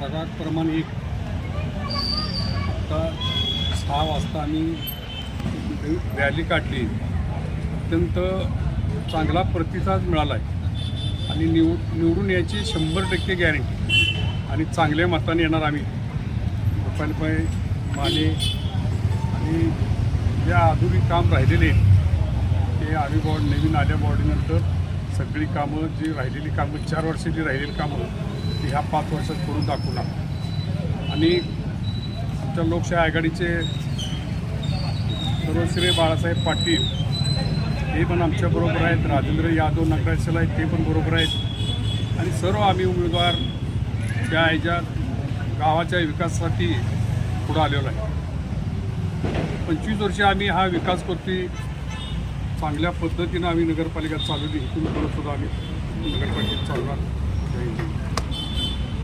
प्रभाग क्रमांक एक आता सहा वाजता आम्ही रॅली काढली. अत्यंत चांगला प्रतिसाद मिळाला आहे आणि निवड निवडून यायची शंभर टक्के गॅरंटी आणि चांगल्या मताने येणार आम्ही. गोपालभाई माने आणि जे आधुनिक काम राहिलेले आहेत ते आम्ही बॉड नवीन आल्या बॉडीनंतर सगळी कामं जी राहिलेली कामं चार वर्षाची राहिलेली कामं ह्या पाच वर्षात करून दाखवणार आणि आमच्या लोकशाही आघाडीचे सर्वश्री बाळासाहेब पाटील हे पण आमच्याबरोबर आहेत. राजेंद्र यादव नगराशल आहेत ते पण बरोबर आहेत. आणि सर्व आम्ही उमेदवार त्या ह्याच्या गावाच्या विकासासाठी पुढं आलेलो आहे. पंचवीस वर्षे आम्ही हा विकास करतोय. चांगल्या पद्धतीनं आम्ही नगरपालिका चालवली इथून पुढं सुद्धा आम्ही नगरपालिकेत चालवणार जय हिंद.